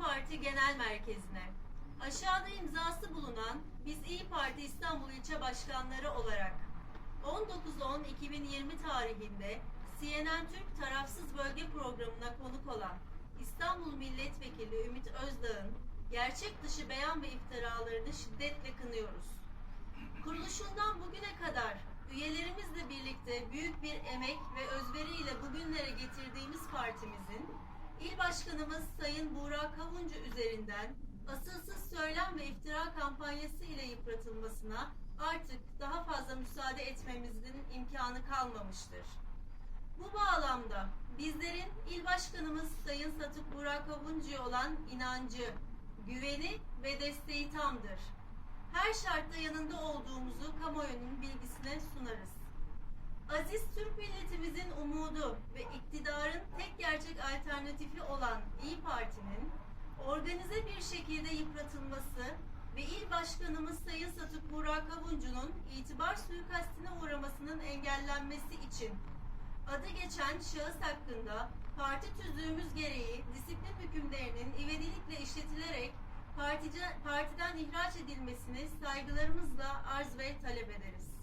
Parti Genel Merkezi'ne. Aşağıda imzası bulunan biz İyi Parti İstanbul İlçe Başkanları olarak 19.10.2020 tarihinde CNN Türk Tarafsız Bölge Programı'na konuk olan İstanbul Milletvekili Ümit Özdağ'ın gerçek dışı beyan ve iftiralarını şiddetle kınıyoruz. Kuruluşundan bugüne kadar üyelerimizle birlikte büyük bir emek ve özveriyle bugünlere getirdiğimiz partimizin İl Başkanımız Sayın Buğra Kavuncu üzerinden asılsız söylem ve iftira kampanyası ile yıpratılmasına artık daha fazla müsaade etmemizin imkanı kalmamıştır. Bu bağlamda bizlerin İl Başkanımız Sayın Satık Burak Kavuncu'ya olan inancı, güveni ve desteği tamdır. Her şartta yanında olduğumuzu kamuoyunun bilgisine sunarız. Aziz Türk milletimizin umudu ve gerçek alternatifi olan İyi Parti'nin organize bir şekilde yıpratılması ve İl Başkanımız Sayın Satık Burak Kavuncu'nun itibar suikastine uğramasının engellenmesi için adı geçen şahıs hakkında parti tüzüğümüz gereği disiplin hükümlerinin ivedilikle işletilerek partiden ihraç edilmesini saygılarımızla arz ve talep ederiz.